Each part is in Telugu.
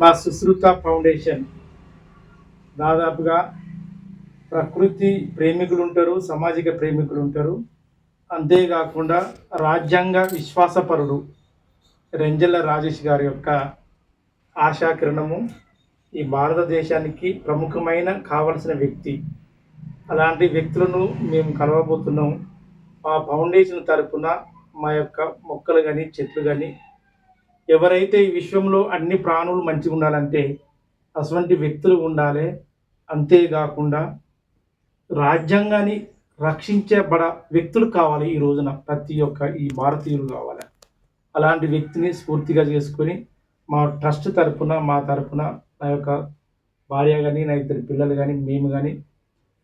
మా సుశ్రుత ఫౌండేషన్. దాదాపుగా ప్రకృతి ప్రేమికులు ఉంటారు సామాజిక ప్రేమికులు ఉంటారు అంతేకాకుండా రాజ్యాంగ విశ్వాసపరుడు రెంజల్ల రాజేష్ గారి యొక్క ఆశాకిరణము ఈ భారతదేశానికి ప్రముఖమైన కావలసిన వ్యక్తి. అలాంటి వ్యక్తులను మేము కలవబోతున్నాం. మా ఫౌండేషన్ తరఫున మా యొక్క మొక్కలు కానీ చెట్లు కానీ ఎవరైతే ఈ విశ్వంలో అన్ని ప్రాణులు మంచిగా ఉండాలంటే అటువంటి వ్యక్తులు ఉండాలి. అంతేకాకుండా రాజ్యాంగాన్ని రక్షించబడ వ్యక్తులు కావాలి ఈ రోజున. ప్రతి ఒక్క ఈ భారతీయులు కావాలి. అలాంటి వ్యక్తిని స్ఫూర్తిగా చేసుకొని మా ట్రస్ట్ తరపున మా తరపున నా యొక్క భార్య కానీ నా ఇద్దరు పిల్లలు కానీ మేము కానీ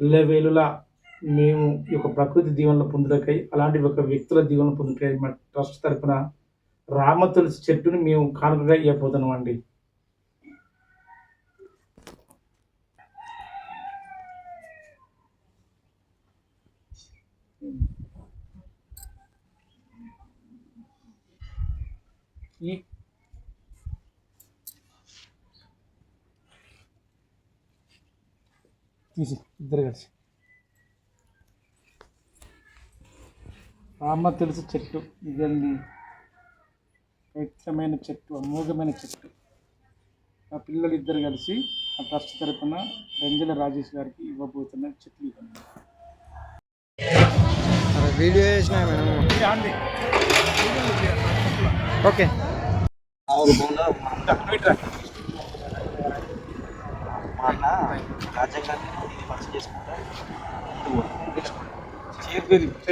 ఇళ్ళవేలులా మేము ఈ యొక్క ప్రకృతి దీవెనలు పొందుటకై అలాంటి ఒక వ్యక్తుల దీవెనలు పొందుటకై మా ట్రస్ట్ తరపున రామ తులసి చెట్టుని మేము కానుకగా ఇవ్వబోతున్నాం అండి ఈ తీసి ఇద్దరు కలిసి. రామ తులసి చెట్టు ఇదండి. పవిత్రమైన చెట్టు అమోఘమైన చెట్టు. మా పిల్లలు ఇద్దరు కలిసి ఆ ట్రస్ట్ తరపున రంజల రాజేష్ గారికి ఇవ్వబోతున్న చెట్లు వీడియో చేసినా ఓకే మా అన్న రాజ్యాంగాన్ని ఇది మంచి చేసుకుంటా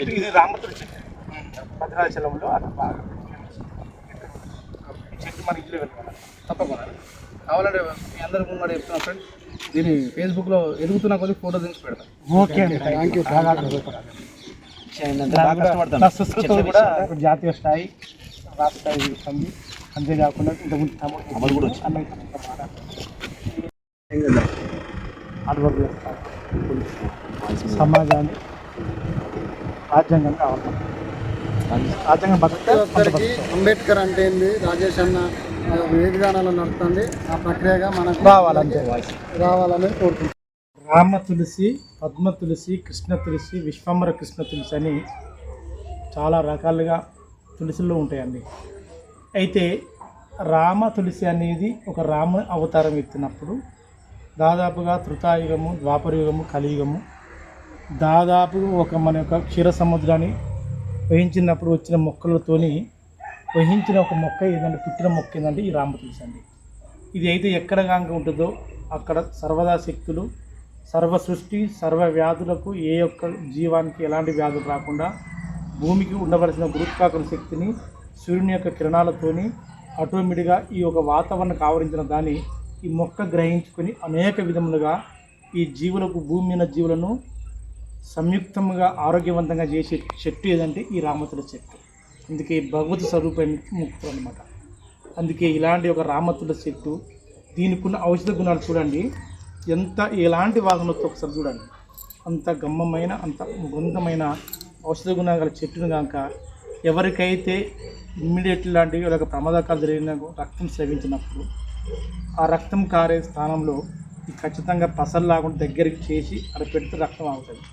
ఇది రామతుడి చెట్టు. భద్రాచలంలో అలా బాగా. మన ఇల్లు వెళ్ళాలి తప్పకుండా. కావాలంటే మీ అందరి ముందు చెప్తున్నా ఫ్రెండ్ దీన్ని ఫేస్బుక్లో ఎదుగుతున్న కొద్ది ఫోటో దించి పెడతాం. ఓకే అండి. థ్యాంక్ యూ కూడా ఇప్పుడు జాతీయ స్థాయి రాష్ట్ర స్థాయి ఉంది అంతేకాకుండా ఇంతకుముందు అమలు కూడా వచ్చింది. అన్నయ్య తమ్ముడు మాట. హార్డ్ వర్క్ చేస్తారు. సమాజాన్ని రాజ్యాంగం కావాలి. ప్రతి ఒక్కరికి అంబేద్కర్ అంటే ఏంది? రాజేష్ అన్న విధానాలు నడుస్తుంది ఆ ప్రక్రియగా మనకు రావాలంతే రావాలని కోరుకుంటున్నాం. రామ తులసి పద్మ తులసి కృష్ణ తులసి విశ్వంబర కృష్ణ తులసి అని చాలా రకాలుగా తులసిలో ఉంటాయండి. అయితే రామ తులసి అనేది ఒక రామ అవతారం ఎత్తినప్పుడు దాదాపుగా త్రుతాయుగము ద్వాపరయుగము కలియుగము దాదాపు ఒక మన యొక్క క్షీర సముద్రాన్ని వహించినప్పుడు వచ్చిన మొక్కలతోని వహించిన ఒక మొక్క ఏదంటే పుట్టిన మొక్క ఏంటంటే ఈ రామ అండి. ఇది అయితే ఎక్కడ కాంక ఉంటుందో అక్కడ సర్వదా శక్తులు సర్వ సృష్టి సర్వ వ్యాధులకు ఏ ఒక్క జీవానికి ఎలాంటి వ్యాధులు రాకుండా భూమికి ఉండవలసిన గురుత్వాకర్షణ శక్తిని సూర్యుని యొక్క కిరణాలతోని ఆటోమేటిక్గా ఈ యొక్క వాతావరణం ఆవరించిన దాన్ని ఈ మొక్క గ్రహించుకొని అనేక విధములుగా ఈ జీవులకు భూమి మీద జీవులను సంయుక్తంగా ఆరోగ్యవంతంగా చేసే చెట్టు ఏదంటే ఈ రామతుల చెట్టు. అందుకే భగవత్ స్వరూపానికి ముక్తులు అనమాట అందుకే ఇలాంటి ఒక రామతుల చెట్టు దీనికి ఉన్న ఔషధ గుణాలు చూడండి. ఎంత ఎలాంటి వాసన ఒకసారి చూడండి. అంత గమ్మమైన అంత బృందమైన ఔషధ గుణాలు గల చెట్టును కనుక ఎవరికైతే ఇమ్మీడియట్ లాంటివి ఒక ప్రమాదకాలు జరిగిన రక్తం స్రవించినప్పుడు ఆ రక్తం కారే స్థానంలో ఖచ్చితంగా పసలు దగ్గరికి చేసి అక్కడ పెడితే రక్తం ఆగుతుంది.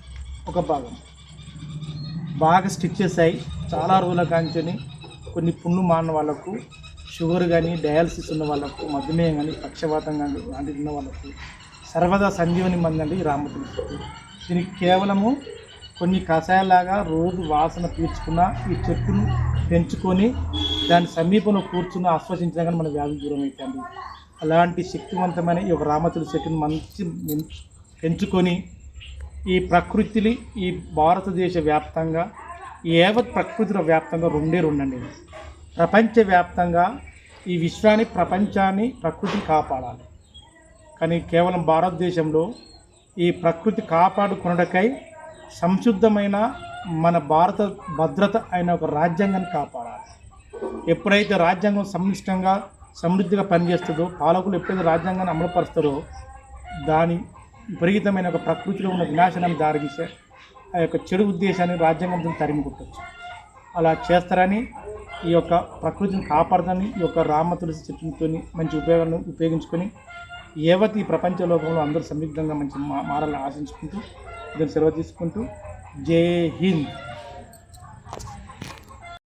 ఒక భాగం. బాగా స్టిచ్చెస్ అయ్యి చాలా రోజుల కాంచని కొన్ని పుండ్లు మారిన వాళ్ళకు షుగర్ కానీ డయాలసిస్ ఉన్న వాళ్ళకు మధుమేహం కానీ పక్షవాతం కానీ లాంటివి ఉన్న వాళ్ళకు సర్వదా సంజీవని మందండి రామతులు. దీనికి కేవలము కొన్ని కషాయాలాగా రోజు వాసన పీల్చుకున్న ఈ చెట్టును పెంచుకొని దాని సమీపంలో కూర్చుని ఆశ్వసించినా కానీ మన వ్యాధి దూరం అవుతుంది అలాంటి శక్తివంతమైన ఈ యొక్క రామతుల చెట్టును మంచి పెంచుకొని ఈ ప్రకృతిని ఈ భారతదేశ వ్యాప్తంగా యావత్ ప్రకృతిలో వ్యాప్తంగా రెండే రెండండి. ప్రపంచవ్యాప్తంగా ఈ విశ్వాన్ని ప్రపంచాన్ని ప్రకృతిని కాపాడాలి. కానీ కేవలం భారతదేశంలో ఈ ప్రకృతి కాపాడుకున్నటకై సంశుద్ధమైన మన భారత భద్రత అయిన ఒక రాజ్యాంగాన్ని కాపాడాలి. ఎప్పుడైతే రాజ్యాంగం సమిష్టంగా సమృద్ధిగా పనిచేస్తుందో పాలకులు ఎప్పుడైతే రాజ్యాంగాన్ని అమలుపరుస్తారో దాని విపరీతమైన ఒక ప్రకృతిలో ఉన్న వినాశనం దారితీసే ఆ యొక్క చెడు ఉద్దేశాన్ని రాజ్యాంగంతో తరిమి కొట్టచ్చు అలా చేస్తారని ఈ యొక్క ప్రకృతిని కాపాడదని ఈ యొక్క రామ తులసి చెట్టుతో మంచి ఉపయోగాలను ఉపయోగించుకొని ఏవతి ఈ ప్రపంచ లోకంలో అందరూ సందిగ్ధంగా మంచి మా మారాలని ఆశించుకుంటూ దీన్ని సెలవు తీసుకుంటూ జై హింద్.